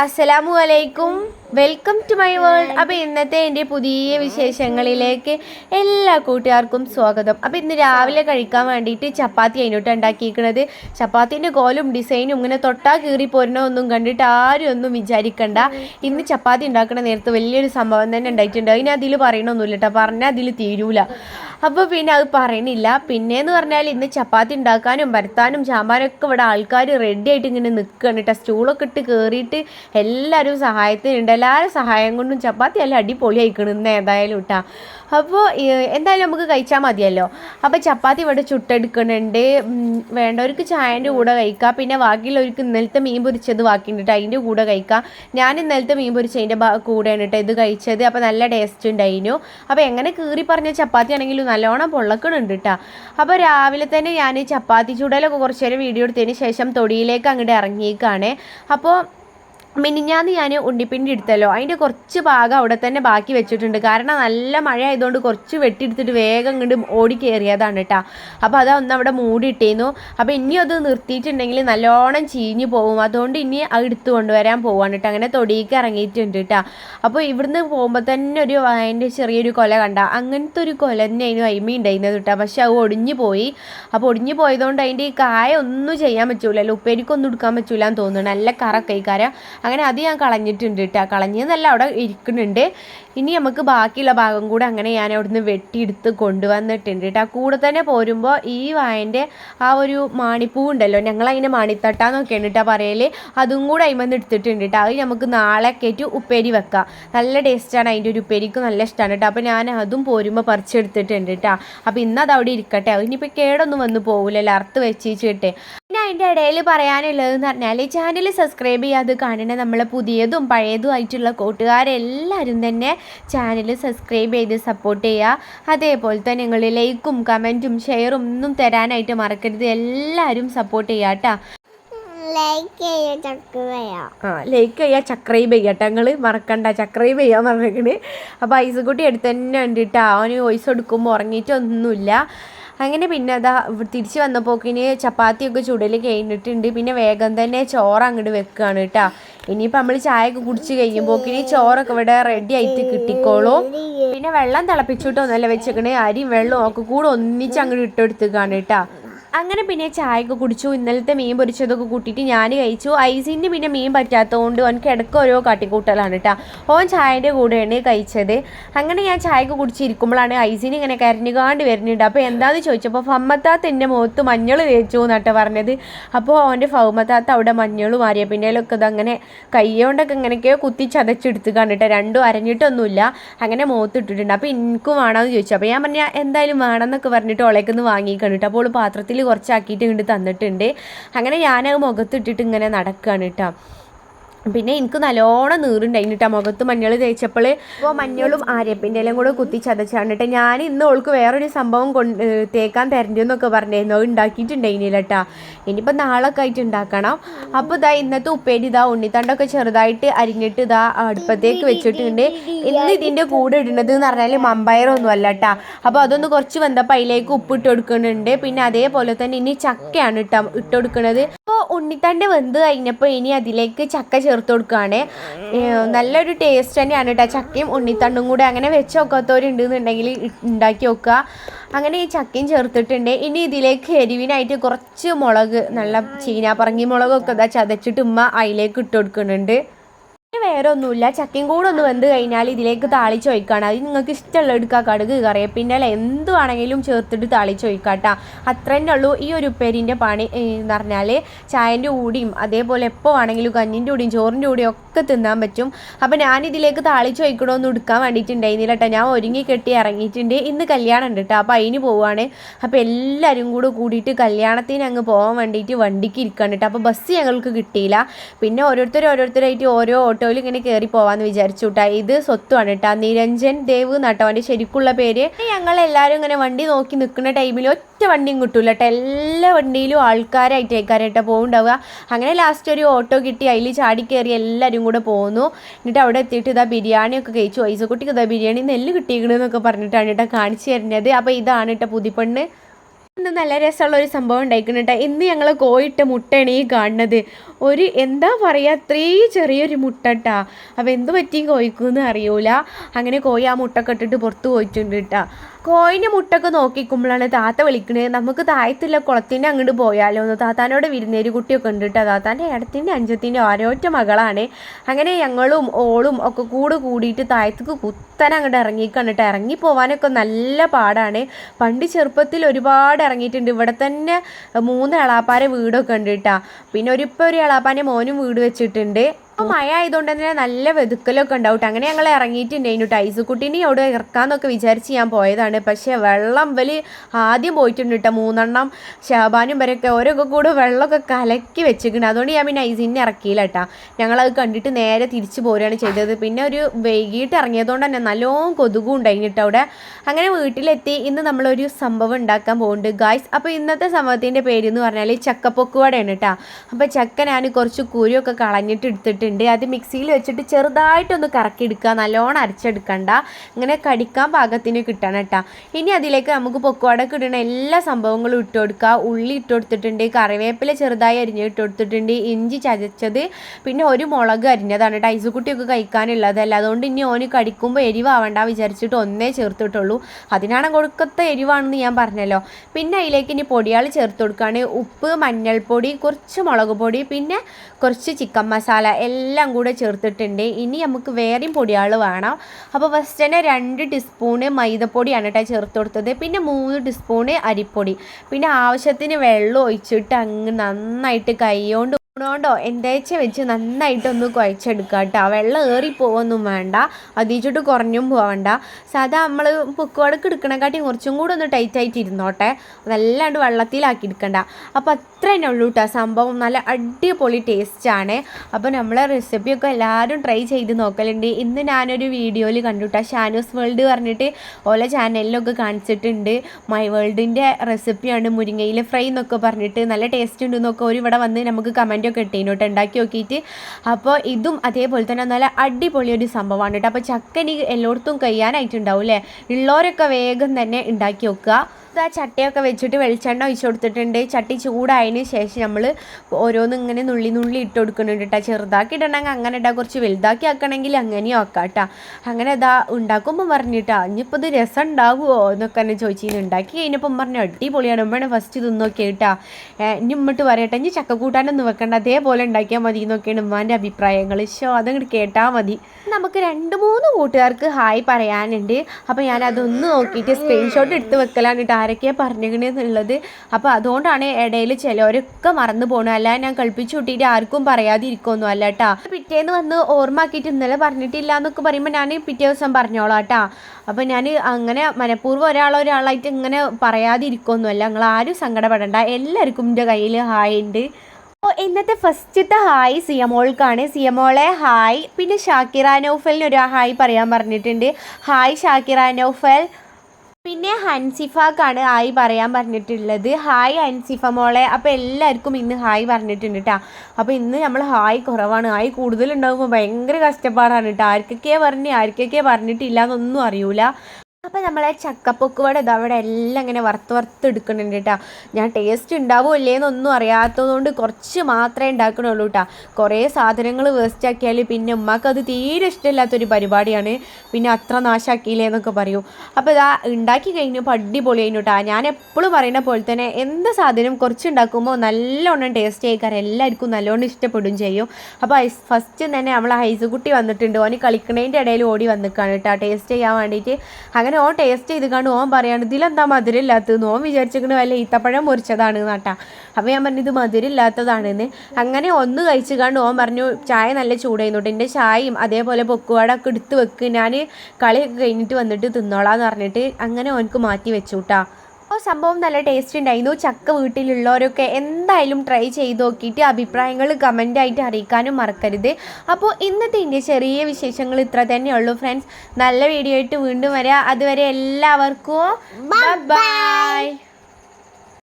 അസ്സലാമു അലൈക്കും welcome to my world അപ്പോൾ ഇന്നത്തെ എന്റെ പുതിയ വിശേഷങ്ങളിലേക്ക് എല്ലാ കൂട്ടുകാർക്കും സ്വാഗതം. അപ്പോൾ ഇന്ന് രാവിലെ കഴിക്കാൻ വേണ്ടിയിട്ട് ചപ്പാത്തി അതിനോട്ട് ഉണ്ടാക്കിയിരിക്കുന്നത് ചപ്പാത്തിന്റെ കോലും ഡിസൈനും ഇങ്ങനെ തൊട്ടാ കീറി പോരണോ ഒന്നും കണ്ടിട്ട് ആരും ഒന്നും വിചാരിക്കണ്ട. ഇന്ന് ചപ്പാത്തി ഉണ്ടാക്കുന്ന നേരത്ത് വലിയൊരു സംഭവം തന്നെ ഉണ്ടായിട്ടുണ്ട്. അതിന് അതിൽ പറയണമൊന്നുമില്ല കേട്ടോ പറഞ്ഞാൽ അതിൽ തീരൂല. അപ്പോൾ പിന്നെ അത് പറയണില്ല. പിന്നെയെന്ന് പറഞ്ഞാൽ ഇന്ന് ചപ്പാത്തി ഉണ്ടാക്കാനും പരത്താനും ചാമ്പാനൊക്കെ ഇവിടെ ആൾക്കാർ റെഡി ആയിട്ട് ഇങ്ങനെ നിൽക്കുകയാണ് കേട്ടോ സ്റ്റൂളൊക്കെ ഇട്ട് കയറിയിട്ട് എല്ലാവരും സഹായത്തിനുണ്ട് എല്ലാവരും സഹായം കൊണ്ടും ചപ്പാത്തി എല്ലാം അടിപൊളി ആയിക്കണം ഇന്ന് ഏതായാലും കേട്ടോ അപ്പോൾ എന്തായാലും നമുക്ക് കഴിച്ചാൽ മതിയല്ലോ. അപ്പോൾ ചപ്പാത്തി ഇവിടെ ചുട്ടെടുക്കുന്നുണ്ട് വേണ്ടവർക്ക് ചായന്റെ കൂടെ കഴിക്കാം. പിന്നെ ബാക്കിയുള്ളവർക്ക് ഇന്നലത്തെ മീൻ പൊരിച്ചത് ബാക്കിയുണ്ട് അതിന്റെ കൂടെ കഴിക്കാം. ഞാൻ ഇന്നലത്തെ മീൻ പൊരിച്ചതിന്റെ കൂടെയാണ് കേട്ടോ ഇത് കഴിച്ചത്. അപ്പോൾ നല്ല ടേസ്റ്റ് ഉണ്ടായിരുന്നു അപ്പോൾ എങ്ങനെ കീറി പറഞ്ഞ ചപ്പാത്തി ആണെങ്കിലും നല്ലോണം പൊള്ളക്കണുണ്ട് കേട്ടോ അപ്പോൾ രാവിലെ തന്നെ ഞാൻ ചപ്പാത്തി ചൂടലൊക്കെ കുറച്ച് നേരം വീഡിയോ എടുത്തതിന് ശേഷം തൊടിയിലേക്ക് അങ്ങോട്ട് ഇറങ്ങിയേക്കാണ്. അപ്പോൾ മിനിഞ്ഞാന്ന് ഞാൻ ഉണ്ണിപ്പിണ്ടി എടുത്തല്ലോ. അതിന്റെ കുറച്ച് ഭാഗം അവിടെ തന്നെ ബാക്കി വെച്ചിട്ടുണ്ട്. കാരണം നല്ല മഴ ആയതുകൊണ്ട് കുറച്ച് വെട്ടിയെടുത്തിട്ട് വേഗം ഇങ്ങോട്ട് ഓടി കയറിയതാണ് കേട്ടോ അപ്പോൾ അത് ഒന്ന് അവിടെ മൂടിയിട്ടേന്നു. അപ്പോൾ ഇനി അത് നിർത്തിയിട്ടുണ്ടെങ്കിൽ നല്ലോണം ചീഞ്ഞ് പോകും അതുകൊണ്ട് ഇനി അത് എടുത്ത് കൊണ്ടുവരാൻ പോവാണ് കേട്ടോ അങ്ങനെ തൊടിയിക്ക് ഇറങ്ങിയിട്ടുണ്ട് കേട്ടോ അപ്പോൾ ഇവിടുന്ന് പോകുമ്പോൾ തന്നെ ഒരു അതിന്റെ ചെറിയൊരു കൊല കണ്ട. അങ്ങനത്തെ ഒരു കൊല തന്നെയായിരുന്നു അയിമ ഉണ്ടായിരുന്നത് കേട്ടോ പക്ഷെ അത് ഒടിഞ്ഞു പോയി. അപ്പോൾ ഒടിഞ്ഞു പോയതുകൊണ്ട് അതിന്റെ ഈ കായ ഒന്നും ചെയ്യാൻ പറ്റൂലല്ലോ. ഉപ്പേരിക്കൊന്നും എടുക്കാൻ പറ്റൂലെന്ന് തോന്നുന്നു. നല്ല കറക്കൈക്കാര അങ്ങനെ അത് ഞാൻ കളഞ്ഞിട്ടുണ്ട് കേട്ടോ കളഞ്ഞെന്നല്ല അവിടെ ഇരിക്കുന്നുണ്ട്. ഇനി നമുക്ക് ബാക്കിയുള്ള ഭാഗം കൂടെ അങ്ങനെ ഞാൻ അവിടുന്ന് വെട്ടിയെടുത്ത് കൊണ്ടുവന്നിട്ടുണ്ട് കേട്ടോ കൂടെ തന്നെ പോരുമ്പോൾ ഈ വായന്റെ ആ ഒരു മാണിപ്പൂ ഉണ്ടല്ലോ ഞങ്ങളതിനെ മാണിത്തട്ടാന്നൊക്കെയാണ് കേട്ടോ പറയൽ അതും കൂടെ അതിമെന്ന് എടുത്തിട്ടുണ്ട് കേട്ടോ അത് നമുക്ക് നാളെ കയറ്റി ഉപ്പേരി വെക്കാം. നല്ല ടേസ്റ്റാണ് അതിന്റെ ഒരു ഉപ്പേരിക്ക് നല്ല ഇഷ്ടമാണ് കേട്ടോ അപ്പോൾ ഞാൻ അതും പോരുമ്പോൾ പറിച്ചെടുത്തിട്ടുണ്ട് കേട്ടോ അപ്പോൾ ഇന്ന് അത് അവിടെ ഇരിക്കട്ടെ ഇനിയിപ്പോൾ കേടൊന്നും വന്ന് പോകില്ലല്ലോ അർത്ത് വെച്ചിട്ട് അതിന്റെ ഇടയിൽ പറയാനുള്ളതെന്ന് പറഞ്ഞാൽ ഈ ചാനൽ സബ്സ്ക്രൈബ് ചെയ്യാതെ കാണുന്ന നമ്മൾ പുതിയതും പഴയതും ആയിട്ടുള്ള കൂട്ടുകാരെല്ലാവരും തന്നെ ചാനൽ സബ്സ്ക്രൈബ് ചെയ്ത് സപ്പോർട്ട് ചെയ്യുക. അതേപോലെ തന്നെ നിങ്ങൾ ലൈക്കും കമന്റും ഷെയറും ഒന്നും തരാനായിട്ട് മറക്കരുത്. എല്ലാവരും സപ്പോർട്ട് ചെയ്യുക കേട്ടോ. ലൈക്ക് ചെയ്യുക സബ്സ്ക്രൈബ് ചെയ്യുക. ഞങ്ങൾ മറക്കണ്ട സബ്സ്ക്രൈബ് ചെയ്യാൻ പറഞ്ഞേക്കണ് അപ്പോൾ ഐസുകുട്ടി എടുത്ത് തന്നെ ഉണ്ട് കേട്ടോ. അവന് വോയിസ് കൊടുക്കുമ്പോൾ ഉറങ്ങിയിട്ടൊന്നുമില്ല. അങ്ങനെ പിന്നെ അതാ തിരിച്ച് വന്നപ്പോക്കിന് ചപ്പാത്തിയൊക്കെ ചുടൽ കഴിഞ്ഞിട്ടുണ്ട്. പിന്നെ വേഗം തന്നെ ചോറ് അങ്ങോട്ട് വെക്കുകയാണ് കേട്ടോ ഇനിയിപ്പോൾ നമ്മൾ ചായ ഒക്കെ കുടിച്ച് കഴിയുമ്പോക്കിന് ചോറൊക്കെ ഇവിടെ റെഡി ആയിട്ട് കിട്ടിക്കോളും. പിന്നെ വെള്ളം തിളപ്പിച്ചിട്ടൊന്നല്ല വെച്ചേക്കണേ. അരിയും വെള്ളവും ഒക്കെ കൂടെ ഒന്നിച്ച് അങ്ങോട്ട് ഇട്ടെടുത്തുകയാണ് കേട്ടോ അങ്ങനെ പിന്നെ ചായയൊക്കെ കുടിച്ചു. ഇന്നലത്തെ മീൻ പൊരിച്ചതൊക്കെ കൂട്ടിയിട്ട് ഞാൻ കഴിച്ചു. ഐസിന്റെ പിന്നെ മീൻ പറ്റാത്തതുകൊണ്ട് ഓൻ കിടക്ക ഓരോ കാട്ടിക്കൂട്ടലാണ് കേട്ടോ ഓൻ ചായന്റെ കൂടെയാണ് കഴിച്ചത്. അങ്ങനെ ഞാൻ ചായയൊക്കെ കുടിച്ചിരിക്കുമ്പോഴാണ് ഐസിന് ഇങ്ങനെ കരഞ്ഞുകാണ്ട് വരുന്നുണ്ട്. അപ്പോൾ എന്താണെന്ന് ചോദിച്ചപ്പോൾ ഫമ്മത്താത്ത എന്റെ മുഖത്ത് മഞ്ഞൾ തേച്ചു എന്നിട്ട് പറഞ്ഞത്. അപ്പോൾ ഓന്റെ ഫൗമത്താത്ത അവിടെ മഞ്ഞൾ മാറിയ. പിന്നേലൊക്കെ ഇതങ്ങനെ കൈയോണ്ടൊക്കെ ഇങ്ങനെയൊക്കെയോ കുത്തി ചതച്ചെടുത്ത് കണ്ടിട്ട് രണ്ടും അരഞ്ഞിട്ടൊന്നുമില്ല. അങ്ങനെ മുഖത്ത് ഇട്ടിട്ടുണ്ട്. അപ്പോൾ എനിക്കും വേണമെന്ന് ചോദിച്ചു. അപ്പോൾ ഞാൻ പറഞ്ഞാൽ എന്തായാലും വേണമെന്നൊക്കെ പറഞ്ഞിട്ട് ഓളേക്കൊന്ന് വാങ്ങിക്കണം കേട്ടോ അപ്പോൾ പാത്രത്തിൽ കുറച്ചാക്കിയിട്ട് ഇങ്ങോട്ട് തന്നിട്ടുണ്ട്. അങ്ങനെ ഞാനത് മുഖത്തിട്ടിട്ട് ഇങ്ങനെ നടക്കുകയാണ് കേട്ടോ പിന്നെ എനിക്ക് നല്ലോണം നീറുണ്ടായിരുന്നു കേട്ടോ മുഖത്ത് മഞ്ഞൾ തേച്ചപ്പോൾ. അപ്പോൾ മഞ്ഞളും ആര്യപ്പിന്റെ എല്ലാം കൂടെ കുത്തി ചതച്ചാണ് കേട്ടോ. ഞാൻ ഇന്ന് ഓൾക്ക് വേറൊരു സംഭവം കൊണ്ട് തേക്കാൻ തരണ്ടെന്നൊക്കെ പറഞ്ഞിരുന്നു അത് ഉണ്ടാക്കിയിട്ടുണ്ടായിരുന്നില്ല കേട്ടോ. ഇനിയിപ്പോൾ നാളൊക്കെ ആയിട്ട് ഉണ്ടാക്കണം. അപ്പോൾ ഇതാ ഇന്നത്തെ ഉപ്പേരി ഇതാ ഉണ്ണിത്തണ്ടൊക്കെ ചെറുതായിട്ട് അരിഞ്ഞിട്ട് ഇതാ അടുപ്പത്തേക്ക് വെച്ചിട്ടുണ്ട്. ഇന്ന് ഇതിന്റെ കൂടെ ഇടുന്നത് എന്ന് പറഞ്ഞാൽ മമ്പയറൊന്നും അല്ല കേട്ടോ. അപ്പോൾ അതൊന്ന് കുറച്ച് വന്നപ്പോൾ അതിലേക്ക് ഉപ്പിട്ട് കൊടുക്കുന്നുണ്ട്. പിന്നെ അതേപോലെ തന്നെ ഇനി ചക്കയാണ് ഇട്ട ഇട്ട് കൊടുക്കുന്നത് അപ്പോൾ ഉണ്ണിത്തണ്ട് വെന്ത് കഴിഞ്ഞപ്പോൾ ഇനി അതിലേക്ക് ചക്ക ചേർത്ത് കൊടുക്കുകയാണ് നല്ലൊരു ടേസ്റ്റ് തന്നെയാണ് കേട്ടോ ചക്കയും ഉണ്ണിത്തണ്ടും കൂടെ അങ്ങനെ വെച്ച് നോക്കാത്തവരുണ്ടെന്നുണ്ടെങ്കിൽ ഉണ്ടാക്കി നോക്കുക. അങ്ങനെ ഈ ചക്കയും ചേർത്തിട്ടുണ്ട്. ഇനി ഇതിലേക്ക് എരിവിനായിട്ട് കുറച്ച് മുളക് നല്ല ചീനാപ്പറങ്ങി മുളകൊക്കെ ഇതാ ചതച്ചിട്ട് ഉമ്മ അതിലേക്ക് ഇട്ട് കൊടുക്കുന്നുണ്ട്. വേറെ ഒന്നുമില്ല ചക്കയും കൂടെ ഒന്ന് വെന്ത് കഴിഞ്ഞാൽ ഇതിലേക്ക് താളിച്ച് ഒഴിക്കാണ് അത് നിങ്ങൾക്ക് ഇഷ്ടമുള്ള എടുക്കുക കടുക് കറിവേപ്പിന്റെ എന്ത് എന്തുവാണെങ്കിലും ചേർത്തിട്ട് താളിച്ച് ഒഴിക്കാട്ടാ കേട്ടോ അത്ര തന്നെ ഉള്ളൂ ഈ ഒരു ഉപ്പേരിന്റെ പണി എന്ന് പറഞ്ഞാൽ ചായന്റെ കൂടിയും അതേപോലെ എപ്പോൾ ആണെങ്കിലും കഞ്ഞിന്റെ കൂടിയും ചോറിന്റെ കൂടിയും ഒക്കെ തിന്നാൻ പറ്റും. അപ്പോൾ ഞാൻ ഇതിലേക്ക് താളിച്ച് ഒഴിക്കണമെന്ന് എടുക്കാൻ വേണ്ടിയിട്ടുണ്ടായിരുന്നില്ല ഞാൻ ഒരുങ്ങി കെട്ടി ഇറങ്ങിയിട്ടുണ്ട്. ഇന്ന് കല്യാണം ഉണ്ട് കേട്ടോ അപ്പോൾ അതിന് പോവുകയാണ് അപ്പോൾ എല്ലാവരും കൂടെ കൂടിയിട്ട് കല്യാണത്തിന് അങ്ങ് പോകാൻ വേണ്ടിയിട്ട് വണ്ടിക്ക് ഇരിക്കാൻ കേട്ടോ അപ്പോൾ ബസ് ഞങ്ങൾക്ക് കിട്ടിയില്ല. പിന്നെ ഓരോരുത്തർ ഓരോരുത്തരായിട്ട് ഓരോ ഓട്ടോയിൽ ഇങ്ങനെ കയറി പോവാന്ന് വിചാരിച്ചു കേട്ടാ ഇത് സ്വത്തുമാണ് കേട്ടാ നിരഞ്ജൻ ദേവ് നട്ടോ അവന്റെ ശരിക്കുള്ള പേര്. ഞങ്ങൾ എല്ലാവരും ഇങ്ങനെ വണ്ടി നോക്കി നിൽക്കുന്ന ടൈമിൽ ഒറ്റ വണ്ടിയും കിട്ടൂല കേട്ടോ എല്ലാ വണ്ടിയിലും ആൾക്കാരായിട്ട് ആയിക്കാരായിട്ട് പോകുന്നുണ്ടാവുക അങ്ങനെ ലാസ്റ്റ് ഒരു ഓട്ടോ കിട്ടി. അതിൽ ചാടി കയറി എല്ലാവരും കൂടെ പോകുന്നു എന്നിട്ട് അവിടെ എത്തിയിട്ട് ഇതാ ബിരിയാണിയൊക്കെ കഴിച്ചു. ഐസക്കുട്ടിക്ക് ഇതാ ബിരിയാണി നെല്ല് കിട്ടിയിരിക്കണെന്നൊക്കെ പറഞ്ഞിട്ടാണ് കേട്ടോ കാണിച്ചു തരുന്നത്. അപ്പോൾ ഇതാണ് കേട്ടോ പുതിപ്പെണ്ണ് ഇന്ന് നല്ല രസമുള്ള ഒരു സംഭവം ഉണ്ടായിക്കുന്നുണ്ട് ഇന്ന് ഞങ്ങൾ കോയിട്ട് മുട്ടയാണ് ഈ കാണുന്നത്. ഒരു എന്താ പറയുക അത്രയും ചെറിയൊരു മുട്ട കേട്ടാ അപ്പോൾ എന്ത് പറ്റിയും കോയിക്കുമെന്ന് അറിയൂല. അങ്ങനെ കോയി ആ മുട്ടൊക്കെ ഇട്ടിട്ട് പുറത്ത് പോയിട്ടുണ്ട് കേട്ടാ കോയിന്റെ മുട്ടൊക്കെ നോക്കിക്കുമ്പോഴാണ് താത്ത വിളിക്കുന്നത് നമുക്ക് താഴത്തുള്ള കുളത്തിന്റെ അങ്ങോട്ട് പോയാലോ എന്ന്. താത്താനോട് വിരുന്നേര് കുട്ടിയൊക്കെ ഉണ്ട് കേട്ടോ താത്താന്റെ ഇടത്തിന്റെ അഞ്ചത്തിന്റെ ഓരോറ്റ മകളാണ്. അങ്ങനെ ഞങ്ങളും ഓളും ഒക്കെ കൂടെ കൂടിയിട്ട് താഴത്തേക്ക് കുത്തനെ അങ്ങോട്ട് ഇറങ്ങിക്കാണ് കേട്ടോ ഇറങ്ങി പോകാനൊക്കെ നല്ല പാടാണ്. പണ്ട് ചെറുപ്പത്തിൽ ഒരുപാട് ഇറങ്ങിയിട്ടുണ്ട്. ഇവിടെ തന്നെ മൂന്ന് എളാപ്പാരെ വീടൊക്കെ ഉണ്ട് കേട്ടോ പിന്നെ ഒരു ഒരു എളാപ്പാന്റെ മോനും വീട് വെച്ചിട്ടുണ്ട്. അപ്പോൾ മഴ ആയതുകൊണ്ട് തന്നെ നല്ല വെതുക്കലൊക്കെ ഉണ്ടാവും. അങ്ങനെ ഞങ്ങൾ ഇറങ്ങിയിട്ടുണ്ടായിരുന്നു ടൈസ് കുട്ടീനെ അവിടെ ഇറക്കാന്നൊക്കെ വിചാരിച്ച് ഞാൻ പോയതാണ്. പക്ഷേ വെള്ളം വലി ആദ്യം പോയിട്ടുണ്ട് കേട്ടോ മൂന്നെണ്ണം ഷാബാനും വരെയൊക്കെ ഓരോക്കെ കൂടെ വെള്ളമൊക്കെ കലക്കി വെച്ചിട്ടുണ്ട് അതുകൊണ്ട് ഞാൻ പിന്നെ ഐസിനെ ഇറക്കിയില്ല കേട്ടോ ഞങ്ങളത് കണ്ടിട്ട് നേരെ തിരിച്ചു പോരുകയാണ് ചെയ്തത്. പിന്നെ ഒരു വൈകിട്ട് ഇറങ്ങിയതുകൊണ്ട് തന്നെ നല്ലോണം കൊതുകും ഉണ്ടായിരുന്നു കേട്ടോ അവിടെ. അങ്ങനെ വീട്ടിലെത്തി. ഇന്ന് നമ്മളൊരു സംഭവം ഉണ്ടാക്കാൻ പോകുന്നുണ്ട് ഗായ്സ് അപ്പോൾ ഇന്നത്തെ സംഭവത്തിന്റെ പേര് എന്ന് പറഞ്ഞാൽ ചക്കപ്പൊക്കുവടയാണ് കേട്ടോ അപ്പോൾ ചക്ക ഞാൻ കുറച്ച് കുരുവൊക്കെ കളഞ്ഞിട്ട് എടുത്തിട്ടുണ്ട്. അത് മിക്സിയിൽ വെച്ചിട്ട് ചെറുതായിട്ടൊന്ന് കറക്കി എടുക്കുക നല്ലോണം അരച്ചെടുക്കണ്ട. ഇങ്ങനെ കടിക്കാൻ പാകത്തിന് കിട്ടണം കേട്ടോ. ഇനി അതിലേക്ക് നമുക്ക് പൊക്കുവടക്ക് ഇടുന്ന എല്ലാ സംഭവങ്ങളും ഇട്ട് കൊടുക്കുക. ഉള്ളി ഇട്ട് കൊടുത്തിട്ടുണ്ട്. കറിവേപ്പില ചെറുതായി അരിഞ്ഞ് ഇട്ട് കൊടുത്തിട്ടുണ്ട്. ഇഞ്ചി ചതച്ചത്. പിന്നെ ഒരു മുളക് അരിഞ്ഞതാണ് കേട്ടോ. ഐസുകുട്ടിയൊക്കെ കഴിക്കാനുള്ളതല്ല. അതുകൊണ്ട് ഇനി ഓന് കടിക്കുമ്പോൾ എരിവാവണ്ട വിചാരിച്ചിട്ട് ഒന്നേ ചേർത്തിട്ടുള്ളൂ. അതിനാണ് കൊടുക്കത്തെ എരിവാണെന്ന് ഞാൻ പറഞ്ഞല്ലോ. പിന്നെ അതിലേക്ക് ഇനി പൊടിയാൾ ചേർത്ത് കൊടുക്കുകയാണ്. ഉപ്പ് മഞ്ഞൾപ്പൊടി കുറച്ച് മുളക് പൊടി പിന്നെ കുറച്ച് ചിക്കൻ മസാല. എല്ലാം കൂടെ ചേർത്തിട്ടുണ്ട്. ഇനി നമുക്ക് വേറെയും പൊടിയാൾ വേണം. അപ്പോൾ ഫസ്റ്റ് തന്നെ രണ്ട് ടീസ്പൂണ് മൈദപ്പൊടിയാണ് കേട്ടോ ചേർത്ത് കൊടുത്തത്. പിന്നെ മൂന്ന് ടീസ്പൂണ് അരിപ്പൊടി. പിന്നെ ആവശ്യത്തിന് വെള്ളം ഒഴിച്ചിട്ട് അങ്ങ് നന്നായിട്ട് കൈകൊണ്ട് ണ്ടോ എന്തേച്ച വെച്ച് നന്നായിട്ടൊന്ന് കുഴച്ചെടുക്കുക കേട്ടോ വെള്ളം ഏറി പോവൊന്നും വേണ്ട. അതിച്ചിട്ട് കുറഞ്ഞും പോവണ്ട. സാധാ നമ്മൾ പൊക്കുവടക്ക് എടുക്കണേക്കാട്ടി കുറച്ചും കൂടെ ഒന്ന് ടൈറ്റ് ആയിട്ട് ഇരുന്നോട്ടെ. അതല്ലാണ്ട് വെള്ളത്തിലാക്കി എടുക്കണ്ട. അപ്പോൾ അത്ര തന്നെ ഉള്ളൂ കേട്ടോ സംഭവം. നല്ല അടിപൊളി ടേസ്റ്റാണ് അപ്പോൾ നമ്മളെ റെസിപ്പിയൊക്കെ എല്ലാവരും ട്രൈ ചെയ്ത് നോക്കലുണ്ട്. ഇന്ന് ഞാനൊരു വീഡിയോയിൽ കണ്ടു കേട്ടോ ഷാനൂസ് വേൾഡ് പറഞ്ഞിട്ട് ഓല ചാനലിലൊക്കെ കാണിച്ചിട്ടുണ്ട്. മൈ വേൾഡിന്റെ റെസിപ്പിയാണ് മുരിങ്ങയിലെ ഫ്രൈ എന്നൊക്കെ പറഞ്ഞിട്ട്. നല്ല ടേസ്റ്റ് ഉണ്ടെന്നൊക്കെ ഒരു ഇവിടെ വന്ന് നമുക്ക് കമന്റൊക്കെ ഇട്ടേനു കേട്ടോ ഉണ്ടാക്കി നോക്കിയിട്ട് അപ്പോൾ ഇതും അതേപോലെ തന്നെ നല്ല അടിപൊളി ഒരു സംഭവമാണ് കേട്ടോ അപ്പോൾ ചക്കനി എല്ലായിടത്തും കഴിയാനായിട്ടുണ്ടാവും അല്ലേ ഉള്ളവരൊക്കെ വേഗം തന്നെ ഉണ്ടാക്കി വെക്കുക ആ ചട്ടിയൊക്കെ വെച്ചിട്ട് വെളിച്ചെണ്ണ ഒഴിച്ച് കൊടുത്തിട്ടുണ്ട്. ചട്ടി ചൂടായതിന് ശേഷം നമ്മൾ ഓരോന്ന് ഇങ്ങനെ നുള്ളി നുള്ളി ഇട്ട് കൊടുക്കുന്നുണ്ട് കേട്ടോ ചെറുതാക്കി ഇടണമെങ്കിൽ അങ്ങനെ ഇടാം. കുറച്ച് വലുതാക്കി ആക്കണമെങ്കിൽ അങ്ങനെയും ആക്കാം കേട്ടോ അങ്ങനെ ഇതാ ഉണ്ടാക്കുമ്പോൾ പറഞ്ഞിട്ടാ ഇനിയിപ്പോൾ ഇത് രസം ഉണ്ടാകുമോ എന്നൊക്കെ തന്നെ ചോദിച്ചിരുന്നു. ഉണ്ടാക്കി കഴിഞ്ഞപ്പം പറഞ്ഞു അടിപൊളിയാണ്. ഉമ്മയാണ് ഫസ്റ്റ് തിന്നോക്കി കേട്ടാ ഇനി ഉമ്മിട്ട് പറയട്ടെ. ഇനി ചക്കക്കൂട്ടാനൊന്നും വെക്കണ്ട. അതേപോലെ ഉണ്ടാക്കിയാൽ മതി എന്നൊക്കെയാണ് ഉമ്മാന്റെ അഭിപ്രായങ്ങൾ ഷോ അതങ്ങോട്ട് കേട്ടാൽ മതി. നമുക്ക് രണ്ട് മൂന്ന് കൂട്ടുകാർക്ക് ഹായ് പറയാനുണ്ട്. അപ്പോൾ ഞാൻ അതൊന്ന് നോക്കിയിട്ട് സ്ക്രീൻഷോട്ട് എടുത്ത് വെക്കലാണ് കേട്ടോ ആരൊക്കെയാണ് പറഞ്ഞിരിക്കണെന്നുള്ളത്. അപ്പോൾ അതുകൊണ്ടാണ് ഇടയിൽ ചിലവരൊക്കെ മറന്നു പോകണം അല്ല ഞാൻ കളിപ്പിച്ചു കൂട്ടിയിട്ട് ആർക്കും പറയാതിരിക്കൊന്നും അല്ല കേട്ടോ പിറ്റേന്ന് വന്ന് ഓർമ്മാക്കിയിട്ട് ഇന്നലെ പറഞ്ഞിട്ടില്ല എന്നൊക്കെ പറയുമ്പോൾ ഞാൻ പിറ്റേ ദിവസം പറഞ്ഞോളാം കേട്ടോ അപ്പോൾ ഞാൻ അങ്ങനെ മനഃപൂർവം ഒരാൾ ഒരാളായിട്ട് ഇങ്ങനെ പറയാതിരിക്കൊന്നുമല്ല നിങ്ങൾ ആരും സങ്കടപ്പെടണ്ട. എല്ലാവർക്കും എന്റെ കയ്യിൽ ഹായ് ഉണ്ട് അപ്പോൾ ഇന്നത്തെ ഫസ്റ്റത്തെ ഹായ് സിയമോൾക്കാണ്. സിയമോളെ ഹായ്. പിന്നെ ഷാക്കിറ നൗഫലിന് ഒരു ഹായ് പറയാൻ പറഞ്ഞിട്ടുണ്ട്. ഹായ് ഷാക്കിറ നൗഫൽ. പിന്നെ ഹൻസിഫാക്കാണ് ഹായ് പറയാൻ പറഞ്ഞിട്ടുള്ളത്. ഹായ് ഹൻസിഫ മോളെ. അപ്പോൾ എല്ലാവർക്കും ഇന്ന് ഹായ് പറഞ്ഞിട്ടുണ്ട് കേട്ടോ അപ്പോൾ ഇന്ന് നമ്മൾ ഹായ് കുറവാണ്. ഹായ് കൂടുതലുണ്ടാകുമ്പോൾ ഭയങ്കര കഷ്ടപ്പാടാണ് കേട്ടോ ആർക്കൊക്കെയാണ് പറഞ്ഞ് ആർക്കൊക്കെയാണ് പറഞ്ഞിട്ടില്ല എന്നൊന്നും അറിയൂല. അപ്പോൾ നമ്മളെ ചക്കപ്പൊക്കുവട ഇതാ അവിടെ എല്ലാം ഇങ്ങനെ വറുത്ത് വറുത്ത് എടുക്കുന്നുണ്ട് കേട്ടോ. ഞാൻ ടേസ്റ്റ് ഉണ്ടാവുമോ ഇല്ലേന്നൊന്നും അറിയാത്തതുകൊണ്ട് കുറച്ച് മാത്രമേ ഉണ്ടാക്കണുള്ളൂ കേട്ടോ. കുറേ സാധനങ്ങൾ വേസ്റ്റ് ആക്കിയാൽ പിന്നെ ഉമ്മക്ക് അത് തീരെ ഇഷ്ടമില്ലാത്തൊരു പരിപാടിയാണ്. പിന്നെ അത്ര നാശാക്കിയില്ലേ എന്നൊക്കെ പറയൂ. അപ്പോൾ ഇതാ ഉണ്ടാക്കി കഴിഞ്ഞപ്പോൾ അടിപൊളി കഴിഞ്ഞു കേട്ടോ. ഞാൻ എപ്പോഴും പറയുന്ന പോലെ തന്നെ എന്ത് സാധനം കുറച്ച് ഉണ്ടാക്കുമ്പോൾ നല്ലോണം ടേസ്റ്റ് ആയിക്കാർ എല്ലാവർക്കും നല്ലോണം ഇഷ്ടപ്പെടും ചെയ്യും. അപ്പോൾ ഫസ്റ്റ് തന്നെ നമ്മൾ ഹൈസുകുട്ടി വന്നിട്ടുണ്ട്. ഓന് കളിക്കണേന്റെ ഇടയിൽ ഓടി വന്നിക്കാണ് കേട്ടോ. ടേസ്റ്റ് ചെയ്യാൻ വേണ്ടിയിട്ട്. ഓൻ ടേസ്റ്റ് ചെയ്ത് കണ്ട് ഓൻ പറയാണ് ഇതിലെന്താ മധുരം ഇല്ലാത്തതെന്ന് ഓൻ വിചാരിച്ചിരിക്കണ വല്ല ഈത്തപ്പഴം മുറിച്ചതാണ് നട്ടാ അപ്പോൾ ഞാൻ പറഞ്ഞു ഇത് മധുരം ഇല്ലാത്തതാണെന്ന് അങ്ങനെ ഒന്ന് കഴിച്ച് കണ്ട് ഓൻ പറഞ്ഞു ചായ നല്ല ചൂടായിരുന്നു എന്റെ ചായയും അതേപോലെ പൊക്കുവാടൊക്കെ എടുത്ത് വെക്ക്. ഞാൻ കളിയൊക്കെ കഴിഞ്ഞിട്ട് വന്നിട്ട് തിന്നോളാന്ന് പറഞ്ഞിട്ട് അങ്ങനെ ഓനക്ക് മാറ്റി വെച്ചു കേട്ടാ സംഭവം നല്ല ടേസ്റ്റ് ഉണ്ടായിരുന്നു ചക്ക വീട്ടിലുള്ളവരൊക്കെ എന്തായാലും ട്രൈ ചെയ്ത് നോക്കിയിട്ട് അഭിപ്രായങ്ങൾ കമന്റായിട്ട് അറിയിക്കാനും മറക്കരുത്. അപ്പോൾ ഇന്നത്തെ എന്റെ ചെറിയ വിശേഷങ്ങൾ ഇത്ര തന്നെയുള്ളൂ ഫ്രണ്ട്സ് നല്ല വീഡിയോ ആയിട്ട് വീണ്ടും വരാം. അതുവരെ എല്ലാവർക്കും ബൈ